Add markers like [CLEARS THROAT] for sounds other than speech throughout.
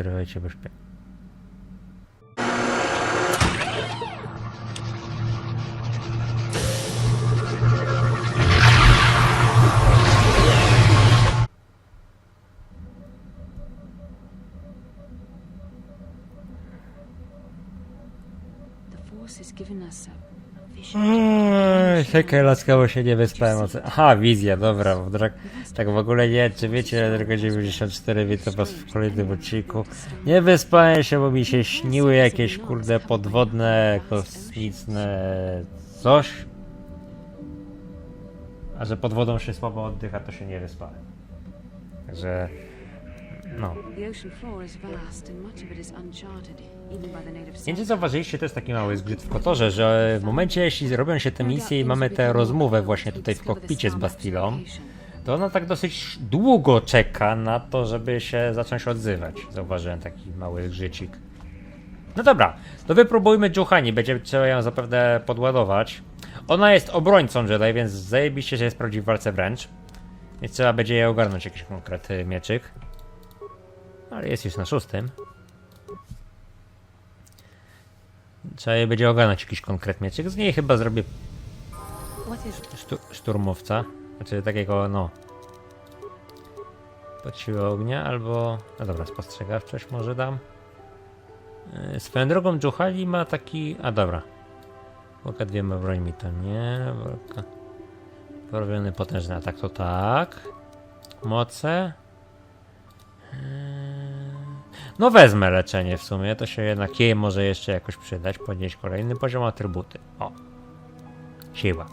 सुरू व्हायची पुष्पे Czekaj, laskawo się nie wyspałem. Aha, wizja, dobra. bo drak- Tak w ogóle nie, czy wiecie, Drago 94 witam was w kolejnym odcinku. Nie wyspałem się, bo mi się śniły jakieś kurde podwodne, kosmiczne coś. A że pod wodą się słabo oddycha, to się nie wyspałem. Także, no. The ocean floor is vast and much of it is uncharted, Nie wiem, czy settlers. zauważyliście, to jest taki mały zgrzyt w kotorze, że w momencie, jeśli robią się te misje i mamy tę rozmowę właśnie tutaj w kokpicie z Bastilą, to ona tak dosyć długo czeka na to, żeby się zacząć odzywać. Zauważyłem taki mały grzycik. No dobra, to wypróbujmy Juhani, będzie trzeba ją zapewne podładować. Ona jest obrońcą Jedi, więc zajebiście się sprawdzi w walce wręcz. Więc trzeba będzie jej ogarnąć jakiś konkretny mieczyk. Ale jest już na szóstym. Trzeba jej będzie ogarnąć jakiś konkretny mieczyk. Z niej chyba zrobię sztu szturmowca. Znaczy takiego, no. Pod siłę ognia, albo. No dobra, spostrzegawczość może dam. Yy, swoją drogą Juhali ma taki. A dobra. Boka dwiema brońmi to nie. Boka. Porobiony potężny atak to tak. Moce. Yy, No wezmę leczenie w sumie, to się jednak jej może jeszcze jakoś przydać. Podnieść kolejny poziom atrybuty. O. Siła.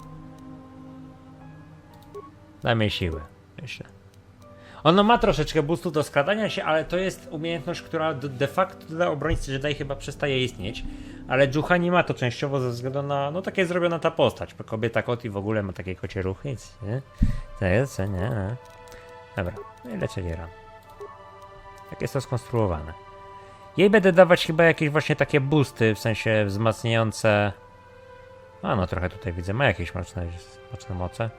Dajmy jej siłę, myślę. Ono ma troszeczkę boostu do skradania się, ale to jest umiejętność, która de facto dla obrońcy Jedi chyba przestaje istnieć. Ale Juha nie ma to częściowo ze względu na, no takie jest zrobiona ta postać. Bo kobieta kot i w ogóle ma takie kocie ruchy, nie? To jest, nie. Dobra, no i leczenie ran. Tak jest to skonstruowane. Jej będę dawać chyba jakieś właśnie takie boosty, w sensie wzmacniające... A no, trochę tutaj widzę, ma jakieś mocne, mocne moce.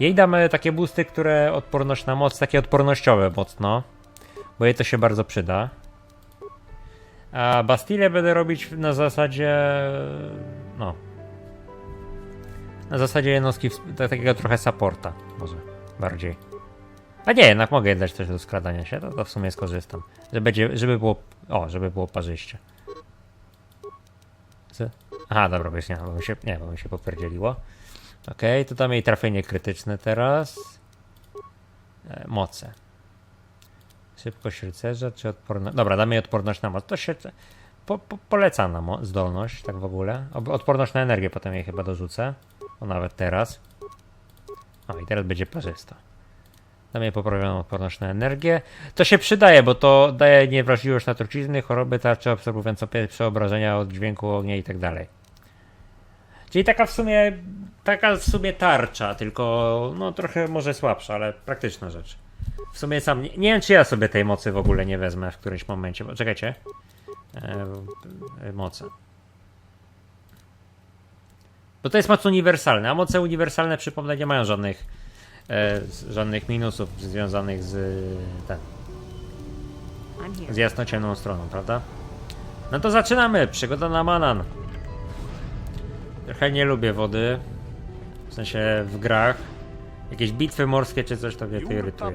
Jej damy takie boosty, które odporność na moc, takie odpornościowe mocno, bo jej to się bardzo przyda. A Bastille będę robić na zasadzie, no, na zasadzie jednostki, tak- takiego trochę supporta, może bardziej. A nie, jednak mogę dać coś do skradania się, to, to w sumie skorzystam. Żeby, będzie, żeby było, o, żeby było parzyście. Co? Aha, dobra, już nie, bo mi się, nie, bo mi się popierdzieliło. Okej, to damy jej trafienie krytyczne teraz. E, moce. Szybkość rycerza, czy odporność? Dobra, damy jej odporność na moc. To się po, po, polecana mo- zdolność, tak w ogóle. Odporność na energię potem jej chyba dorzucę. O, nawet teraz. O, i teraz będzie parzysta. Damy jej poprawioną odporność na energię. To się przydaje, bo to daje niewrażliwość na trucizny, choroby, tarcze absorbujące pierwsze obrażenia od dźwięku, ognia i tak dalej. Czyli taka w sumie, taka w sumie tarcza, tylko no trochę może słabsza, ale praktyczna rzecz. W sumie sam, nie, nie wiem czy ja sobie tej mocy w ogóle nie wezmę w którymś momencie, bo czekajcie. E, moce. Bo to jest moc uniwersalna, a moce uniwersalne przypomnę nie mają żadnych e, z, żadnych minusów związanych z here. z jasnociemną stroną, prawda? No to zaczynamy. Przygoda na Manan. Trochę nie lubię wody. W sensie w grach. Jakieś bitwy morskie czy coś to mnie to irytuje.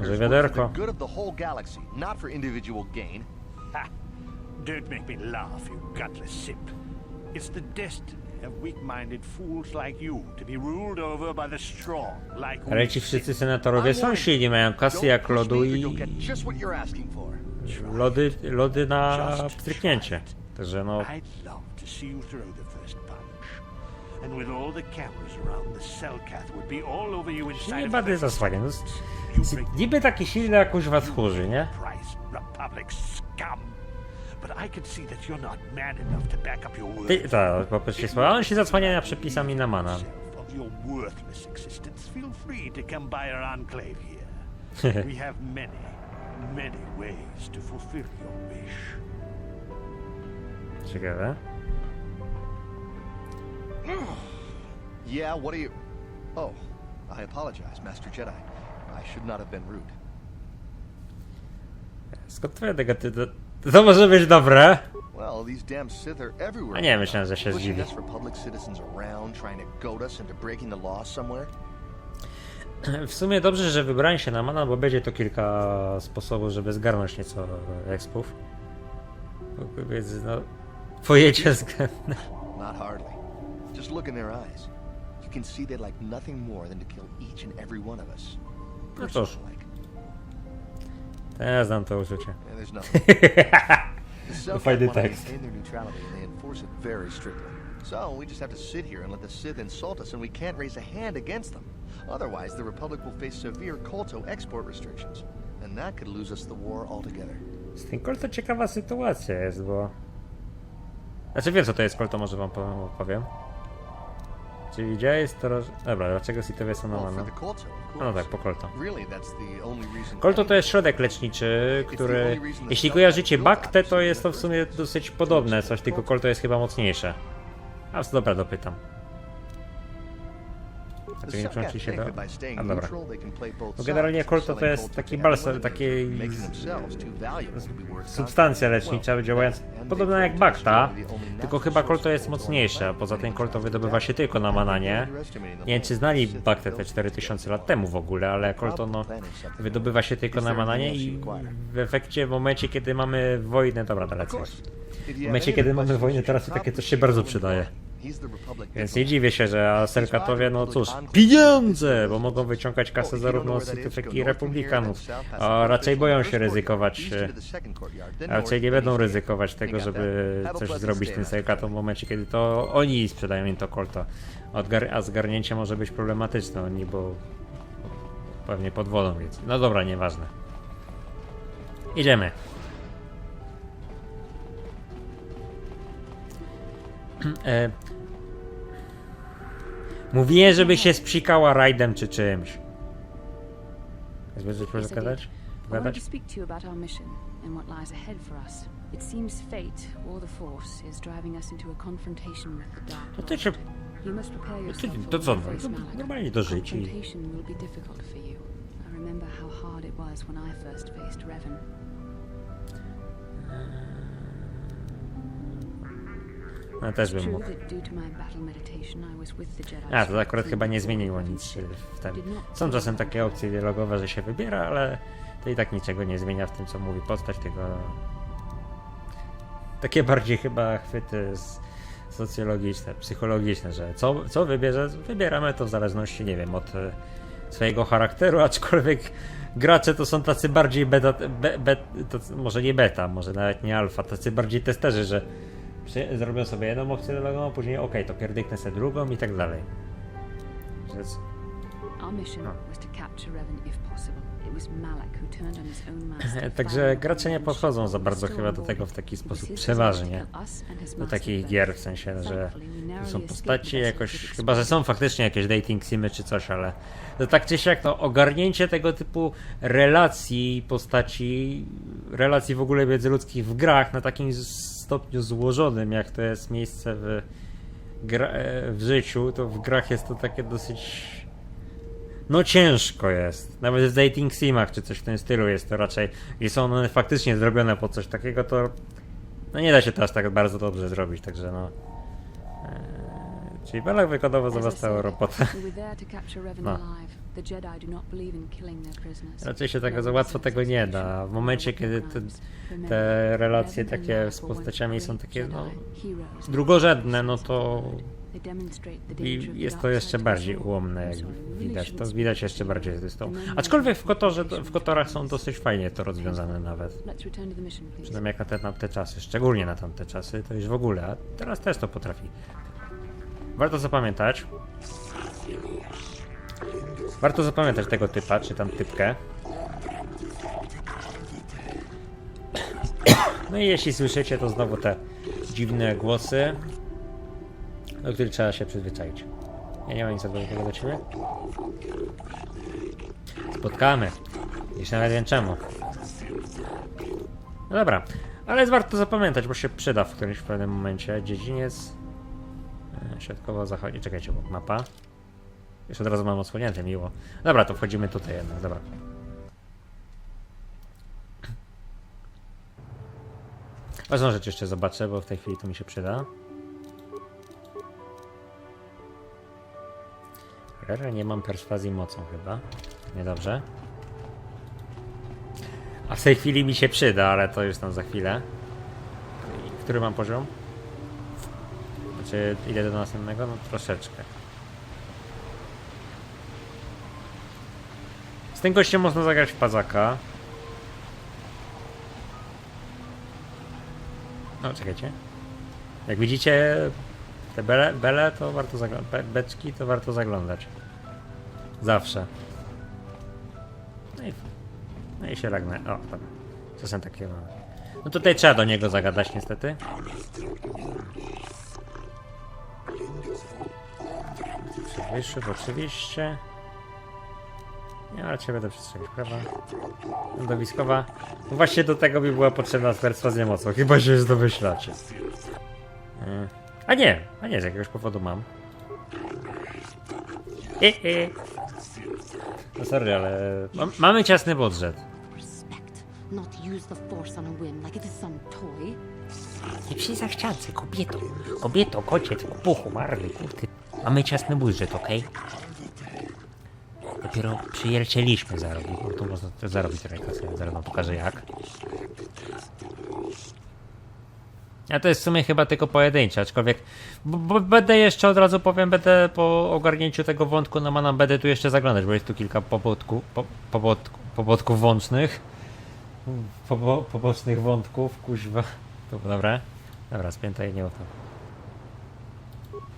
Może wiaderko. Ha! Don't make me laugh, you gutless simp. It's the destiny of weak-minded fools like you to be ruled over by the strong, like Ale ci wszyscy senatorowie są silni, mają kasy jak lodu i lody, lody na pstryknięcie. Także no. And with all the cameras around, the Selkath would be all over you inside nie bady 30 zasłania. No, niby taki silny jak kuźwa tchórzy, nie? Price, scum. But I can see that you're not man enough to back up your word. Ty, tak, po prostu się słowa. On się zasłania przepisami na mana. Of your worthless existence, feel free to come by our enclave here. [LAUGHS] we have many, many ways to fulfill your wish. Ciekawe. [SIGHS] Yeah, what are you... Oh, I apologize, Master Jedi. I should not have been rude. Skąd twoje negatywy? To, może być dobre. Well, these damn Sith are everywhere. A nie, myślałem, że się zdziwi. us Republic citizens around, trying to goad us into breaking the law somewhere. W sumie dobrze, że wybrałem się na mana, bo będzie to kilka sposobów, żeby zgarnąć nieco expów. Więc no... Pojęcie. Not hardly. Just look in their eyes. You can see they'd like nothing more than to kill each and every one of us. No cóż. Personal-like. Ja znam to uczucie. [LAUGHS] Selkie [LAUGHS] fajny to tekst. So we just have to sit here and let the Sith insult us and we can't raise a hand against them. Otherwise, the Republic will face severe Kolto export restrictions. And that could lose us the war altogether. Z tym kolto ciekawa sytuacja jest, bo... Znaczy wiem co to jest kolto, może wam powiem. Czyli gdzie jest to... roz- Dobra, dlaczego sitowie są na of No tak, po kolto. Kolto to jest środek leczniczy, który... Jeśli kojarzycie Baktę, to jest to w sumie dosyć podobne coś, tylko kolto jest chyba mocniejsze. A dobra, dopytam. 97 się da. A dobra. No generalnie kolto to jest taki balsam, taki substancja lecznicza działająca podobna jak bakta, tylko chyba kolto jest mocniejsze. Poza tym kolto wydobywa się tylko na mananie. Nie wiem, czy znali baktę te 4000 lat temu w ogóle, ale kolto no, wydobywa się tylko na mananie i w efekcie w momencie, kiedy mamy wojnę, dobra, dalej. W momencie, kiedy mamy wojnę, teraz to takie coś się bardzo przydaje. Więc nie dziwię się, że Aserkatowie, no cóż, pieniądze, bo mogą wyciągać kasę zarówno z jak i Republikanów, a raczej boją się ryzykować, e, raczej nie będą ryzykować tego, żeby coś zrobić tym Serkatom w momencie, kiedy to oni sprzedają im to kolto. Odgar- a zgarnięcie może być problematyczne, oni, bo pewnie pod wodą, więc no dobra, nieważne. Idziemy. [CLEARS THROAT] e, Mówiłem, żeby się spsikała rajdem czy czymś. Jest coś może gadać? did. I wanted Gadać? to speak to you about our mission and what lies ahead for us. It seems fate, or the Force, is driving us into a confrontation with the Dark No to Lord. się... You must prepare to- co, no, normalnie do życia i- Confrontation will be difficult for you. I remember how hard it was when I first faced Revan. No też bym mógł. A, to akurat chyba nie zmieniło nic w tym. Są czasem takie opcje dialogowe, że się wybiera, ale to i tak niczego nie zmienia w tym, co mówi postać, tylko... Takie bardziej chyba chwyty z socjologiczne, psychologiczne, że co, co wybierze, wybieramy to w zależności, nie wiem, od e, swojego charakteru, aczkolwiek gracze to są tacy bardziej beta, be, be, to, może nie beta, może nawet nie alfa, tacy bardziej testerzy, że zrobią sobie jedną opcję dialogową, później okej, to pierdyknę sobie drugą i tak dalej. Więc No. [LAUGHS] Także gracze nie podchodzą za bardzo chyba do tego w taki sposób przeważnie. Do takich gier, w sensie, że są postaci jakoś, chyba że są faktycznie jakieś dating simy czy coś, ale to tak czy siak, to ogarnięcie tego typu relacji postaci, relacji w ogóle międzyludzkich w grach na takim stopniu złożonym, jak to jest miejsce w, e, w życiu, to w grach jest to takie dosyć no ciężko jest. Nawet w dating simach czy coś w tym stylu jest to raczej. I są one faktycznie zrobione pod coś takiego, to no nie da się to aż tak bardzo dobrze zrobić, także no. Czyli Belak wykonywał za was całą robotę. No. Raczej się Revan za łatwo tego nie da. W momencie, kiedy te, te relacje takie z postaciami są takie no drugorzędne, no to i jest to jeszcze bardziej ułomne, jak widać. To widać jeszcze bardziej z tą. Aczkolwiek w Kotorze, w Kotorach są dosyć fajnie to rozwiązane nawet. Przynajmniej jak na te, na te czasy, szczególnie na tamte czasy, to już w ogóle, a teraz też to potrafi. Warto zapamiętać. Warto zapamiętać tego typa, czy tam typkę. No i jeśli słyszycie, to znowu te dziwne głosy, do których trzeba się przyzwyczaić. Ja nie mam nic odwrotnego do ciebie. Spotkamy. Już nawet wiem czemu. No dobra, ale jest warto zapamiętać, bo się przyda w którymś pewnym momencie. Dziedziniec. Środkowo zachodzi. Czekajcie, bo mapa. Już od razu mam odsłonięte, miło. Dobra, to wchodzimy tutaj jednak, dobra. Ważną rzecz jeszcze zobaczę, bo w tej chwili to mi się przyda. Rere, nie mam perswazji mocą chyba. Niedobrze. A w tej chwili mi się przyda, ale to już tam za chwilę. Który mam poziom? Znaczy, ile do następnego? No troszeczkę. Z tym gościem można zagrać w pazaka. No, czekajcie. Jak widzicie, te bele, bele to warto zaglądać. Be, beczki to warto zaglądać. Zawsze. No i, no i się ragnę. O, dobra. Czasem takie mam. No tutaj trzeba do niego zagadać niestety. Wyższych oczywiście. Nie, ale cię będę przestrzegać, prawda? Lądowiskowa. No właśnie do tego mi była potrzebna perswazja mocą. Chyba się już domyślacie. Mm. A nie, a nie, z jakiegoś powodu mam. E, e. No sorry, ale mam, mamy ciasny budżet. Nie przy zachciance, kobieto. Kobieto, kociec, puchu, marli, kurde. Mamy ciasny budżet, okej? Dopiero przyjęliśmy zarobić, bo tu można zarobić trochę zaraz wam pokażę jak. A to jest w sumie chyba tylko pojedyncze, aczkolwiek bo, będę jeszcze od razu powiem, będę po ogarnięciu tego wątku na manam będę tu jeszcze zaglądać, bo jest tu kilka pobotku, po, pobotku, pobotków wącznych. Pobo, pobocznych wątków, kuźwa. To dobra. Dobra, spięta i nie o to.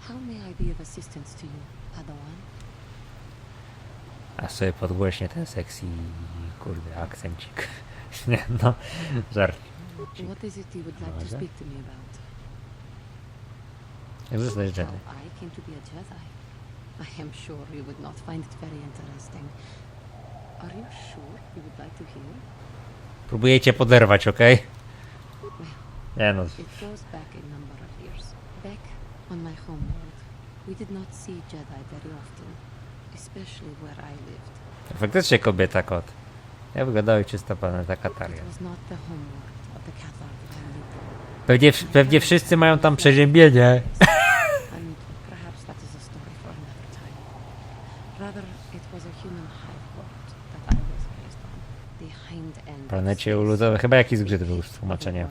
How may I be of assistance to you, Padawan? A sobie podgłośnie ten sexy, kurde, akcencik. nie, [LAUGHS] no, żart. What is it you would like to speak to me about? Jak zostać Jedi? I came to be a Jedi. I am sure you would not find it very interesting. Are you sure you would like to hear? Próbujecie poderwać, okej? Nie no, It goes back a number of years. Back on my homeworld, we did not see Jedi very often, especially where I lived. faktycznie kobieta kot. Ja wyglądał that I lived in. Pewnie, pewnie wszyscy mają tam przeziębienie. [LAUGHS] Planecie space. uluzowej. Chyba jakiś zgrzyt był z.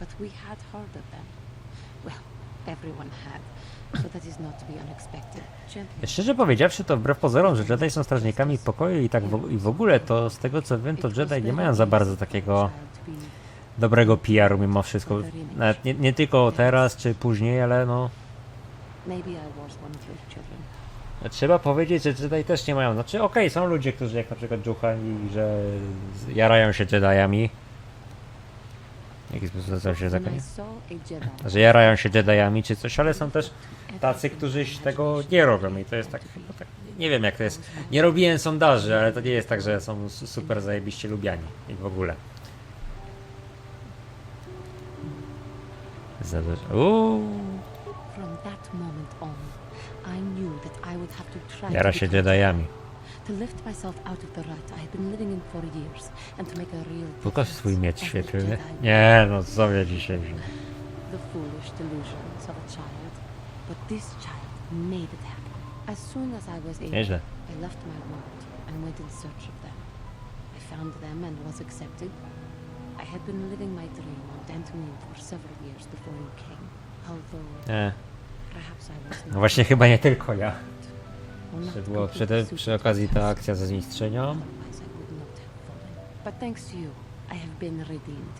but we had heard of them. Well, everyone had, so that is not to be unexpected. Szczerze powiedziawszy, to wbrew pozorom, że Jedi są strażnikami pokoju i tak w, i w ogóle, to z tego co wiem, to It was Jedi nie very mają za easy bardzo for a takiego child to be dobrego PR-u mimo wszystko. Nawet nie, nie tylko teraz czy później, ale no... Maybe I was one of those children. Trzeba powiedzieć, że Jedi też nie mają. Znaczy, okej, są ludzie, którzy jak na przykład Juhani, że z- jarają się Jediami. W jaki sposób to się Jedi, Że jarają się Jediami czy coś, ale są też tacy, którzy tego nie robią i to jest tak, chyba tak, nie wiem jak to jest. Nie robiłem sondaży, ale to nie jest tak, że są su- super zajebiście lubiani i w ogóle. Za dużo. Uuu, jara się Jediami. Pokaż swój miecz świetlny. Nie, no co ja dzisiaj wziął. the foolish delusions of a child. But this child made it happen. As soon as I was able. I left my world and went in search of them. I found them and was accepted. I had been living my dream on Dantooine for several years before you came. Although perhaps I was No właśnie chyba nie tylko ja. Or not Przy, te, przy to okazji ta akcja ze fallen. But thanks to you, I have been redeemed.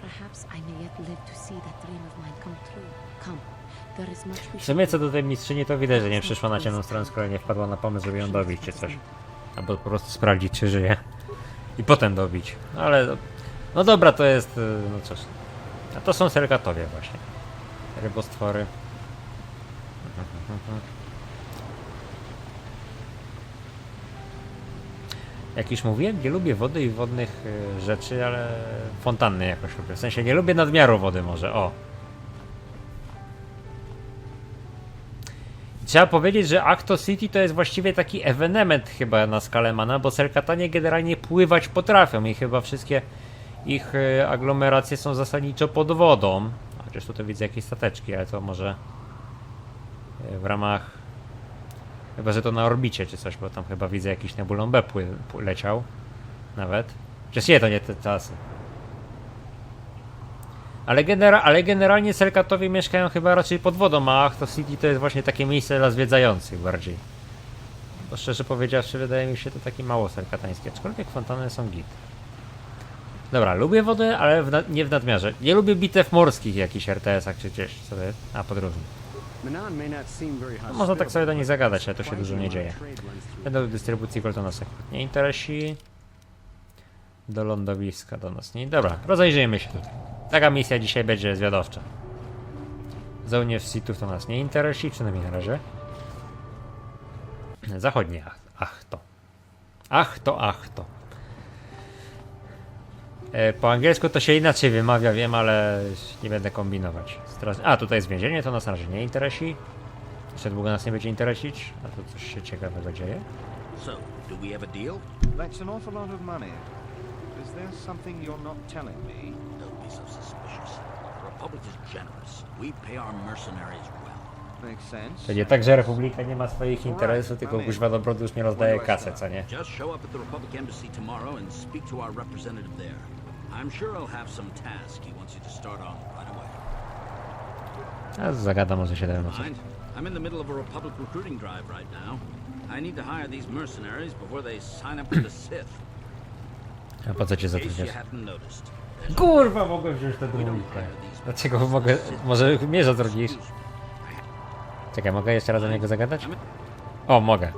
Perhaps I may yet live to see that dream of mine come true. Come, W sumie co do. tej mistrzyni to widać, że nie przyszła na ciemną stronę, skoro nie wpadła na pomysł, żeby ją dobić czy coś. Albo po prostu sprawdzić, czy żyje. I potem dobić. No ale, no, dobra, to jest, y, no cóż. A to są sergatowie właśnie. Rybostwory. jak już mówiłem, nie lubię wody i wodnych y, rzeczy, ale fontanny jakoś lubię. W sensie nie lubię nadmiaru wody może, o. Trzeba powiedzieć, że Acto City to jest właściwie taki ewenement chyba na skalę Mana, bo Selkatanie generalnie pływać potrafią i chyba wszystkie ich y, aglomeracje są zasadniczo pod wodą. Chociaż tutaj widzę jakieś stateczki, ale to może y, w ramach Chyba, że to na orbicie czy coś, bo tam chyba widzę jakiś Nebulon B pły, leciał. Nawet. Przecież nie, to nie te czasy. Ale, genera ale generalnie Selkatowie mieszkają chyba raczej pod wodą, a Achto City to jest właśnie takie miejsce dla zwiedzających bardziej. Bo szczerze powiedziawszy, wydaje mi się to takie mało serkatańskie, aczkolwiek fontany są git. Dobra, lubię wodę, ale w nie w nadmiarze. Nie lubię bitew morskich jakichś RTS-ach czy gdzieś, co to jest? A, podróżni. No, można tak sobie do nich zagadać, ale to się dużo nie dzieje. Będę do dystrybucji Goltona sekund. Nie interesi. Do lądowiska do nas nie. Dobra, rozejrzyjmy się tutaj. Taka misja dzisiaj będzie zwiadowcza. Żołnierz sitów to nas nie interesi, przynajmniej na razie. Zachodnie, ach, ach to. Ach to, ach to. E, po angielsku to się inaczej wymawia, wiem, ale nie będę kombinować. Straż... A, tutaj jest więzienie, to nas na razie nie interesi. Jeszcze długo nas nie będzie interesić. A tu coś się ciekawego dzieje. So, do we have a deal? That's an awful lot of money. Is there something you're not telling me? Don't be so suspicious. The Republic is generous. We pay our mercenaries well. Makes sense. To nie tak, że Republika nie ma swoich interesów, tylko kuźwa dobrodu już nie rozdaje kasę, co nie? Just show up at the Republic Embassy tomorrow and speak to our representative there. I'm sure he'll have some task he wants you to start on right away. A zagada może się dałem? I'm in the middle of a Republic recruiting drive right now. I need to hire these mercenaries before they sign up with the [COUGHS] Sith. A po co cię In case you zatrudniasz? Kurwa, mogłem wziąć tę dwójkę. Dlaczego mogę... Może mierza drogisz? Czekaj, mogę jeszcze raz do niego zagadać? O, mogę.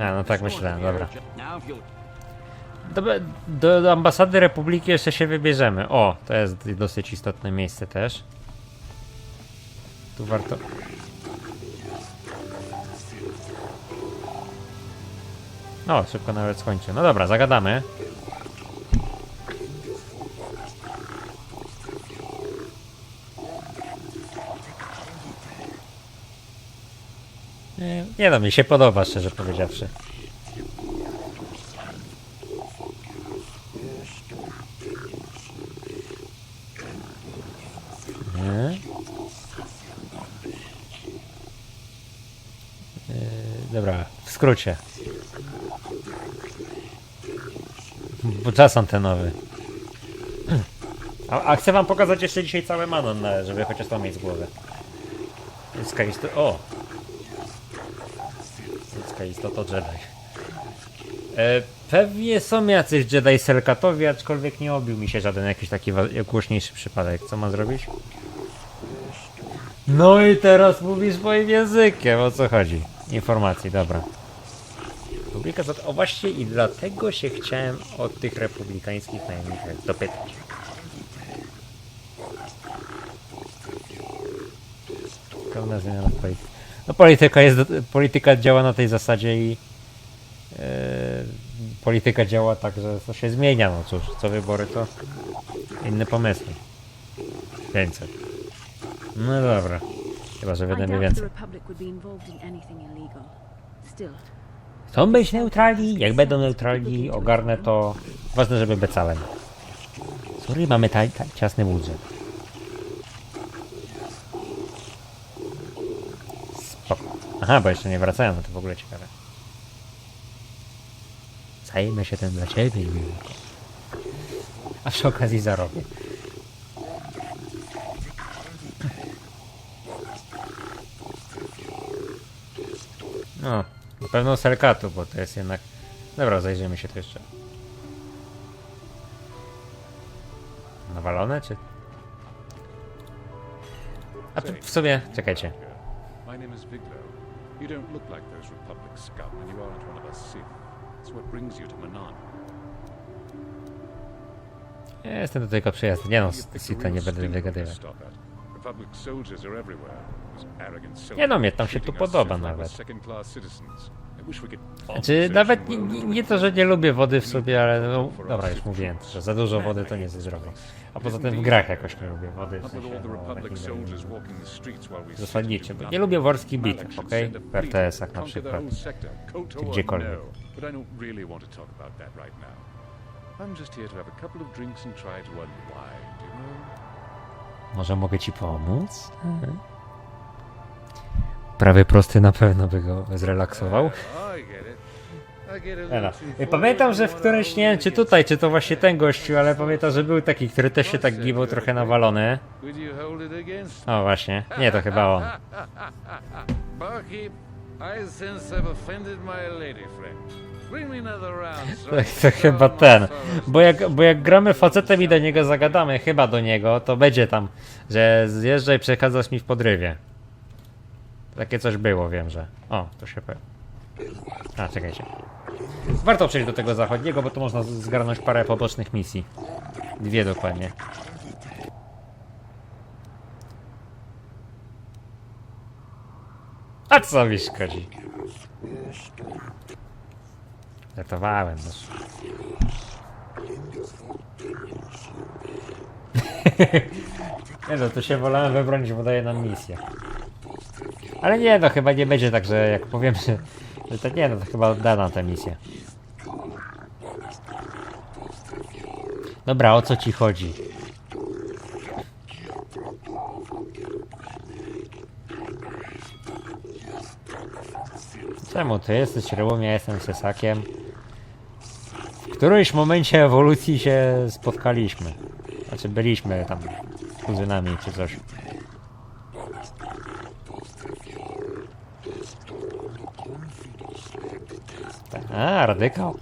A, no tak myślałem, dobra. Do, do ambasady Republiki jeszcze się wybierzemy. O, to jest dosyć istotne miejsce też. Tu warto... O, szybko nawet skończy. No dobra, zagadamy. Nie, no, mi się podoba, szczerze powiedziawszy. Yy, dobra, w skrócie. Bo czas antenowy. A, a chcę wam pokazać jeszcze dzisiaj cały Manon, żeby chociaż to mieć z głowy. O! Skalisto to Jedi. E, pewnie są jacyś Jedi Selkatowi, aczkolwiek nie obił mi się żaden jakiś taki głośniejszy przypadek. Co ma zrobić? No i teraz mówisz moim językiem, o co chodzi? Informacji, dobra. Republika Zat... O właśnie i dlatego się chciałem od tych republikańskich najemników dopytać. Pełna zmiana w polityce. No polityka jest, polityka działa na tej zasadzie i e, polityka działa tak, że to się zmienia, no cóż, co wybory to inne pomysły. 500. No dobra. Chyba, że wiadomo więcej. Chcą być neutralni? Jak będą neutralni, ogarnę to. Ważne, żeby becałem. Sorry, mamy ta, ta, ciasny budżet. Spoko. Aha, bo jeszcze nie wracają, no to w ogóle ciekawe. Zajmę się tym dla ciebie. A przy okazji zarobię. No, na pewno Serkatu, bo to jest jednak... Dobra, zajrzyjmy się to jeszcze. Nawalone, czy... A w sobie... Czekajcie. You don't look like those Republic scum, and you aren't one of us Sith. So what brings you to Manan? Ja jestem do tylko przyjazny. Nie no, Sita nie będę arrogant Nie no, mnie tam się tu podoba nawet. Could Znaczy, nawet nie, nie, to, że nie lubię wody w sobie, ale no, dobra, już mówiłem, że za dużo wody to nie jest zdrowe. A poza tym w grach jakoś nie lubię wody, w sensie, no, takim nie lubię nothing. bitew, send W RTS-ach na przykład. Czy gdziekolwiek. no. Może mogę ci pomóc? Prawy prosty na pewno by go zrelaksował. Ela. Pamiętam, że w którymś, nie wiem czy tutaj, czy to właśnie ten gościu, ale pamiętam, że był taki, który też się tak giwał trochę nawalony. O właśnie, nie, to chyba on. Tak, to chyba ten. Bo jak, bo jak gramy facetem i do niego zagadamy, chyba do niego, to będzie tam, że zjeżdżaj, przechadzasz mi w podrywie. Takie coś było, wiem, że. O, to się pojawi. A, czekajcie. Warto przejść do tego zachodniego, bo tu można zgarnąć parę pobocznych misji. Dwie dokładnie. A co mi szkodzi? Żartowałem, no. [LAUGHS] Nie no, to się wolałem wybronić, bo daje nam misję. Ale nie no, chyba nie będzie tak, że jak powiem, że, że to nie no, to chyba da nam tę misję. Dobra, o co ci chodzi? Czemu ty jesteś rybą, ja jestem sesakiem? W którymś momencie ewolucji się spotkaliśmy. Znaczy byliśmy tam kuzynami czy coś. A, radykał.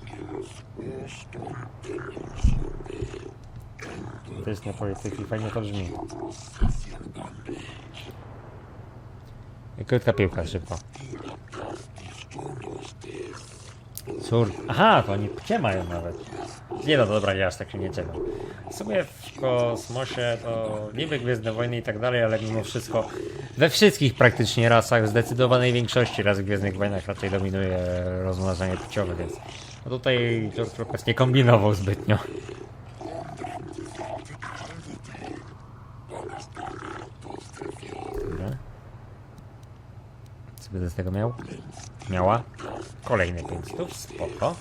To jest nie polityki, fajnie to brzmi. I Krótka piłka, szybko. Cór... Aha, to oni pcie mają nawet. Nie no, dobra, ja aż tak się nie czekam. W sumie w kosmosie to niby Gwiezdne Wojny i tak dalej, ale mimo wszystko we wszystkich praktycznie rasach, w zdecydowanej większości ras w Gwiezdnych Wojnach raczej dominuje rozmnażanie płciowe, więc no tutaj George Lucas nie kombinował zbytnio. Dobra. Co będę z tego miał? Miała. Kolejne 5 stów, spoko.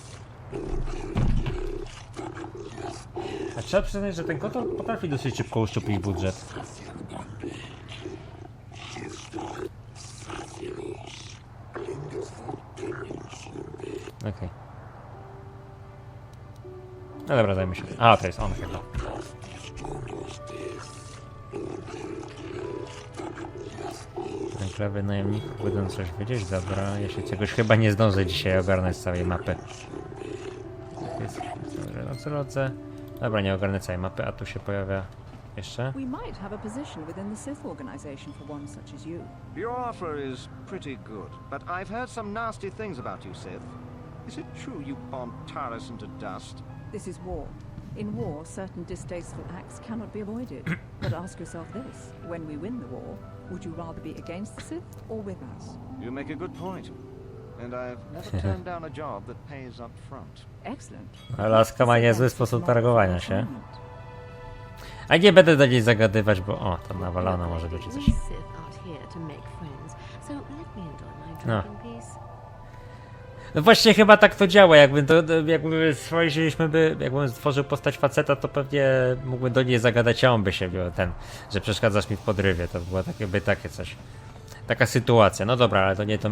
A trzeba przyznać, że ten kotor potrafi dosyć szybko uszczuplić budżet. No dobra, dajmy się. A, to jest on chyba. Enklawy najemników będą coś wiedzieć? Dobra, ja się czegoś chyba nie zdążę dzisiaj ogarnąć całej mapy. Tak Jest dobrze na drodze. Dobra, nie ogarnę całej mapy, a tu się pojawia jeszcze. We might have a position within the Sith organization for one such as you. Your offer is pretty good, but I've heard some nasty things about you, Sith. Is it true you bombed Taris into dust? This is war. In war, certain distasteful acts cannot be avoided. [COUGHS] but ask yourself this when we win the war, would you rather be against the Sith or with us? You make a good point. And I've never [LAUGHS] turned down a job that pays up front. Excellent. Alaska ma niezły sposób targowania się. A nie będę do niej zagadywać, bo o, tam nawalona może być coś. No. Właśnie chyba tak to działa, jakby to, jakby stworzyliśmy by, jakbym stworzył postać faceta, to pewnie mógłbym do niej zagadać, a on by się wziął ten, że przeszkadzasz mi w podrywie, to było takie, by takie coś. Taka sytuacja, no dobra, ale to nie to